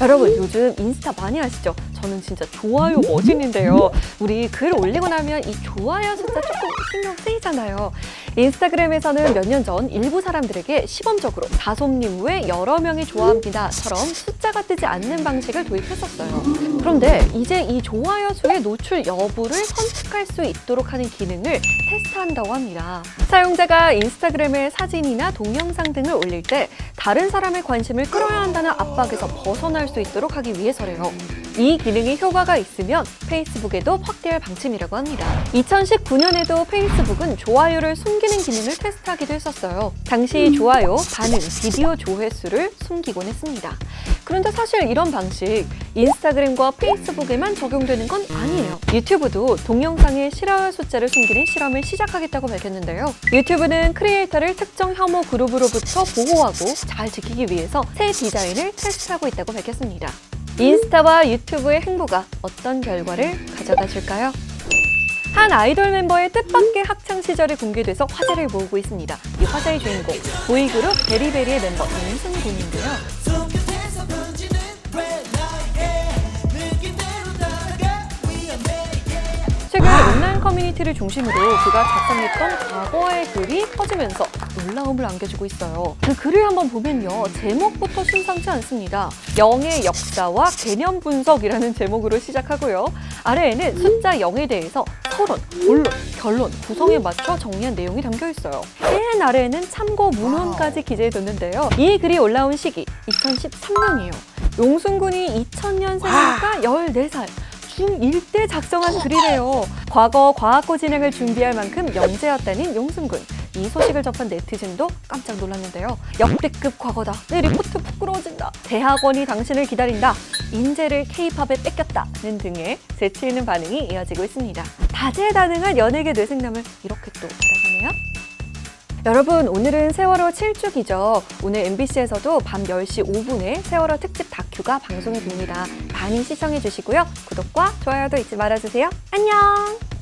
여러분 요즘 인스타 많이 하시죠? 저는 진짜 좋아요 머신인데요. 우리 글 올리고 나면 이 좋아요 숫자 조금 신경 쓰이잖아요. 인스타그램에서는 몇 년 전 일부 사람들에게 시범적으로 다솜님 외 여러 명이 좋아합니다처럼 숫자가 뜨지 않는 방식을 도입했었어요. 그런데 이제 이 좋아요 수의 노출 여부를 선택할 수 있도록 하는 기능을 테스트한다고 합니다. 사용자가 인스타그램에 사진이나 동영상 등을 올릴 때 다른 사람의 관심을 끌어야 한다는 압박에서 벗어날 수 있도록 하기 위해서래요. 이 기능이 효과가 있으면 페이스북에도 확대할 방침이라고 합니다. 2019년에도 페이스북은 좋아요를 숨기는 기능을 테스트하기도 했었어요. 당시 좋아요, 반응, 비디오 조회수를 숨기곤 했습니다. 그런데 사실 이런 방식 인스타그램과 페이스북에만 적용되는 건 아니에요. 유튜브도 동영상의 싫어요 숫자를 숨기는 실험을 시작하겠다고 밝혔는데요. 유튜브는 크리에이터를 특정 혐오 그룹으로부터 보호하고 잘 지키기 위해서 새 디자인을 테스트하고 있다고 밝혔습니다. 인스타와 유튜브의 행보가 어떤 결과를 가져다 줄까요? 한 아이돌 멤버의 뜻밖의 학창 시절이 공개돼서 화제를 모으고 있습니다. 이 화제의 주인공 보이그룹 베리베리의 멤버 윤승군인데요. 커뮤니티를 중심으로 그가 작성했던 과거의 글이 퍼지면서 놀라움을 안겨주고 있어요. 그 글을 한번 보면요. 제목부터 심상치 않습니다. 영의 역사와 개념 분석이라는 제목으로 시작하고요. 아래에는 숫자 0에 대해서 서론, 본론, 결론, 구성에 맞춰 정리한 내용이 담겨 있어요. 맨 아래에는 참고 문헌까지 기재해뒀는데요. 이 글이 올라온 시기 2013년이에요. 용순군이 2000년생이니까 14살. 중1 때 작성한 글이래요. 과거 과학고 진행을 준비할 만큼 영재였다는 용순군. 이 소식을 접한 네티즌도 깜짝 놀랐는데요. 역대급 과거다. 내 리포트 부끄러워진다. 대학원이 당신을 기다린다. 인재를 케이팝에 뺏겼다는 등의 재치 있는 반응이 이어지고 있습니다. 다재다능한 연예계 뇌생남을 이렇게 또 알아가네요. 여러분 오늘은 세월호 7주기죠. 오늘 MBC에서도 밤 10시 5분에 세월호 특집 다큐가 방송이 됩니다. 많이 시청해 주시고요. 구독과 좋아요도 잊지 말아주세요. 안녕!